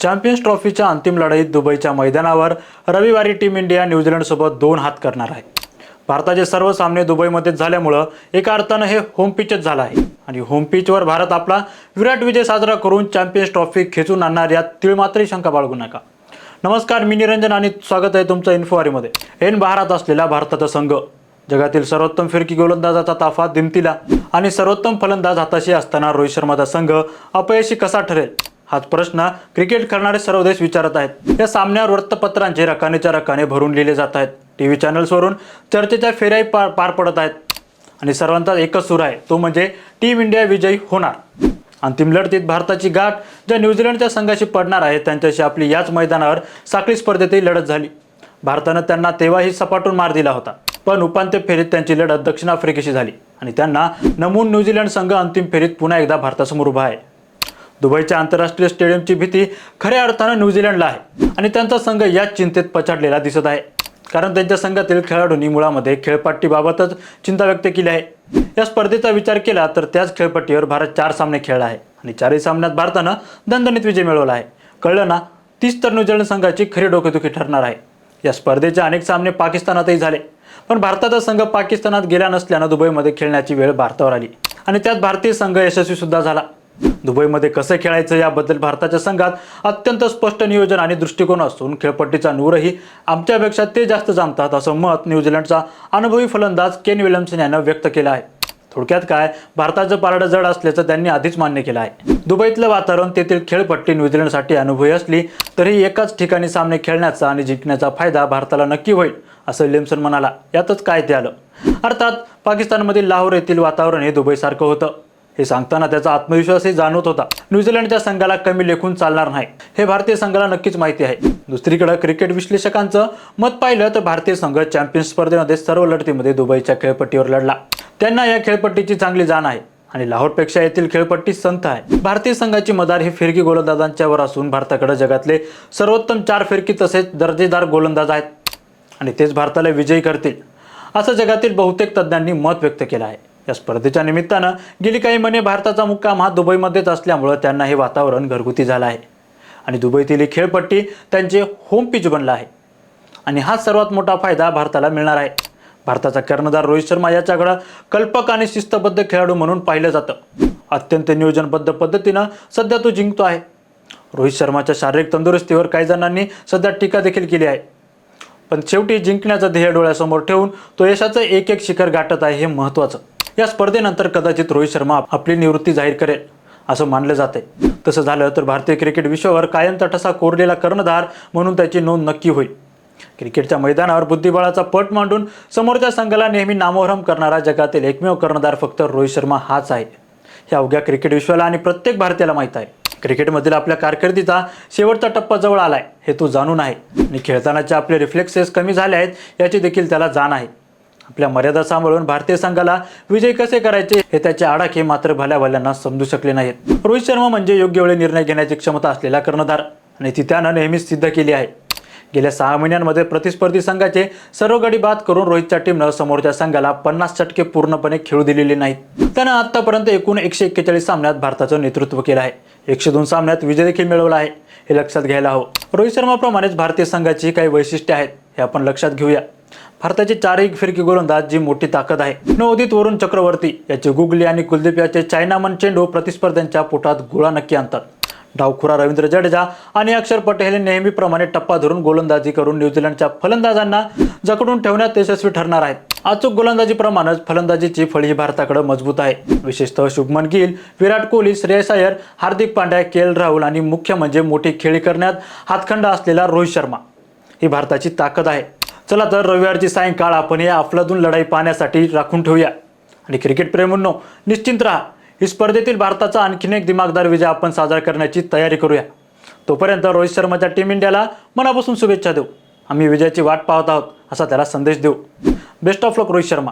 Champions ट्रॉफीच्या अंतिम लढाईत दुबईच्या मैदानावर रविवारी टीम इंडिया न्यूझीलंडसोबत दोन हात करणार आहे. भारताचे सर्व सामने दुबईमध्येच झाल्यामुळं एका अर्थानं हे होम पिचच झालं आहे. आणि होम पिचवर भारत आपला विराट विजय साजरा करून चॅम्पियन्स ट्रॉफी खेचून आणणार यात तिळमात्रही शंका बाळगू नका. नमस्कार मी निरंजन आणि स्वागत आहे तुमचं इन्फोवारीमध्ये एन भारत असलेला भारताचा संघ. जगातील सर्वोत्तम फिरकी गोलंदाजाचा ताफा दिमतीला आणि सर्वोत्तम फलंदाज हाताशी असताना रोहित शर्माचा संघ अपयशी कसा ठरेल? हाच प्रश्न क्रिकेट खेळणारे सर्व देश विचारत आहेत. या सामन्यावर वृत्तपत्रांचे रकानेच्या रकाने भरून लिहिले जात आहेत. टी व्ही चॅनल्सवरून चर्चेच्या फेऱ्याही पार पार पडत आहेत. आणि सर्वांचा एकच सूर आहे तो म्हणजे टीम इंडिया विजयी होणार. अंतिम लढतीत भारताची गाठ ज्या न्यूझीलंडच्या संघाशी पडणार आहे त्यांच्याशी आपली याच मैदानावर साखळी स्पर्धेतही लढत झाली. भारतानं त्यांना तेव्हाही सपाटून मार दिला होता पण उपांत्य फेरीत त्यांची लढत दक्षिण आफ्रिकेशी झाली. आणि त्यांना नमून न्यूझीलंड संघ अंतिम फेरीत पुन्हा एकदा भारतासमोर उभा आहे. दुबईच्या आंतरराष्ट्रीय स्टेडियमची भीती खऱ्या अर्थानं न्यूझीलंडला आहे. आणि त्यांचा संघ याच चिंतेत पछाडलेला दिसत आहे. कारण त्यांच्या संघातील खेळाडूंनी मुळामध्ये खेळपट्टीबाबतच चिंता व्यक्त केली आहे. या स्पर्धेचा विचार केला तर त्याच खेळपट्टीवर भारत चार सामने खेळला आहे. आणि चारही सामन्यात भारतानं दणदणीत विजय मिळवला आहे. कळलं ना तीच तर न्यूझीलंड संघाची खरी डोकेदुखी ठरणार आहे. या स्पर्धेचे अनेक सामने पाकिस्तानातही झाले. पण भारताचा संघ पाकिस्तानात गेला नसल्यानं दुबईमध्ये खेळण्याची वेळ भारतावर आली. आणि त्यात भारतीय संघ यशस्वी सुद्धा झाला. दुबईमध्ये कसं खेळायचं याबद्दल भारताच्या संघात अत्यंत स्पष्ट नियोजन आणि दृष्टिकोन असून खेळपट्टीचा नूरही आमच्यापेक्षा ते जास्त जाणतात असं मत न्यूझीलंडचा अनुभवी फलंदाज केन विल्यमसन यानं व्यक्त केलं आहे. थोडक्यात काय भारताचं पारडं जड असल्याचं त्यांनी आधीच मान्य केलं आहे. दुबईतलं वातावरण तेथील खेळपट्टी न्यूझीलंडसाठी अनुभवी असली तरी एकाच ठिकाणी सामने खेळण्याचा आणि जिंकण्याचा फायदा भारताला नक्की होईल असं विल्यमसन म्हणाला. यातच काय ते आलं. अर्थात पाकिस्तानमधील लाहोर येथील वातावरण हे दुबईसारखं होतं. हे सांगताना त्याचा आत्मविश्वासही जाणवत होता. न्यूझीलंडच्या संघाला कमी लेखून चालणार नाही. हे भारतीय संघाला नक्कीच माहिती आहे. दुसरीकडे क्रिकेट विश्लेषकांचं मत पाहिलं तर भारतीय संघ चॅम्पियन स्पर्धेमध्ये सर्व लढतीमध्ये दुबईच्या खेळपट्टीवर लढला. त्यांना या खेळपट्टीची चांगली जाण आहे आणि लाहोरपेक्षा येथील खेळपट्टी संत आहे. भारतीय संघाची मदार ही फिरकी गोलंदाजांच्यावर असून भारताकडे जगातले सर्वोत्तम चार फिरकी तसेच दर्जेदार गोलंदाज आहेत. आणि तेच भारताला विजयी करतील. असं जगातील बहुतेक तज्ज्ञांनी मत व्यक्त केलं आहे. या स्पर्धेच्या निमित्तानं गेली काही महिने भारताचा मुक्काम हा दुबईमध्येच असल्यामुळं त्यांना हे वातावरण घरगुती झालं आहे. आणि दुबईतील ही खेळपट्टी त्यांचे होम पिच बनला आहे. आणि हा सर्वात मोठा फायदा भारताला मिळणार आहे. भारताचा कर्णधार रोहित शर्मा याच्याकडं कल्पक आणि शिस्तबद्ध खेळाडू म्हणून पाहिलं जातं. अत्यंत नियोजनबद्ध पद्धतीनं सध्या तो जिंकतो आहे. रोहित शर्माच्या शारीरिक तंदुरुस्तीवर काही जणांनी सध्या टीका देखील केली आहे. पण शेवटी जिंकण्याचं ध्येय डोळ्यासमोर ठेवून तो यशाचं एक एक शिखर गाठत आहे हे महत्त्वाचं या स्पर्धेनंतर कदाचित रोहित शर्मा आपली निवृत्ती जाहीर करेल असं मानलं जाते तसं झालं तर भारतीय क्रिकेट विश्वावर कायम तटसा कोरलेला कर्णधार म्हणून त्याची नोंद नक्की होईल. क्रिकेटच्या मैदानावर बुद्धिबळाचा पट मांडून समोरच्या संघाला नेहमी नामोहरम करणारा जगातील एकमेव कर्णधार फक्त रोहित शर्मा हाच आहे. हे अवघ्या क्रिकेट विश्वाला आणि प्रत्येक भारतीयाला माहीत आहे. क्रिकेटमधील आपल्या कारकिर्दीचा शेवटचा टप्पा जवळ आलाय हे तो जाणून आहे. आणि खेळतानाचे आपले रिफ्लेक्सेस कमी झाले आहेत याची देखील त्याला जाण आहे. आपल्या मर्यादा सांभाळून भारतीय संघाला विजय कसे करायचे हे त्याचे आडाखे मात्र भल्या भल्यांना समजू शकले नाहीत. रोहित शर्मा म्हणजे योग्य वेळी निर्णय घेण्याची क्षमता असलेला कर्णधार आणि ती त्यानं नेहमीच सिद्ध केली आहे. गेल्या सहा महिन्यांमध्ये प्रतिस्पर्धी संघाचे सर्व गडी बाद करून रोहितच्या टीमनं समोरच्या संघाला पन्नास चटके पूर्णपणे खेळू दिलेले नाहीत. त्यानं आतापर्यंत एकूण एकशे एक्केचाळीस सामन्यात भारताचं नेतृत्व केलं आहे. एकशे दोन सामन्यात विजय देखील मिळवला आहे हे लक्षात घ्यायला हवं. रोहित शर्माप्रमाणेच भारतीय संघाची काही वैशिष्ट्ये आहेत हे आपण लक्षात घेऊया. भारताचे चारही फिरकी गोलंदाज जी मोठी ताकद आहे. नवोदित वरुण चक्रवर्ती याचे गुगली आणि कुलदीप याचे चायनामन चेंडू प्रतिस्पर्ध्यांच्या पोटात गोळा नक्की आणतात. डावखुरा रवींद्र जडेजा आणि अक्षर पटेल हे नेहमीप्रमाणे टप्पा धरून गोलंदाजी करून न्यूझीलंडच्या फलंदाजांना जकडून ठेवण्यात यशस्वी ठरणार आहेत. अचूक गोलंदाजीप्रमाणेच फलंदाजीची फळी ही भारताकडे मजबूत आहे. विशेषतः शुभमन गिल विराट कोहली श्रेयस अय्यर हार्दिक पांड्या के एल राहुल आणि मुख्य म्हणजे मोठी खेळी करण्यात हातखंड असलेला रोहित शर्मा. ही भारताची ताकद आहे. चला तर रविवारची सायंकाळ आपण या अफलातून लढाई पाहण्यासाठी राखून ठेवूया. आणि क्रिकेट प्रेमींनो निश्चिंत राहा. ही स्पर्धेतील भारताचा आणखीन एक दिमागदार विजय आपण साजरा करण्याची तयारी करूया. तोपर्यंत रोहित शर्माच्या टीम इंडियाला मनापासून शुभेच्छा देऊ. आम्ही विजयाची वाट पाहत आहोत असा त्याला संदेश देऊ. Best of luck Rohit Sharma.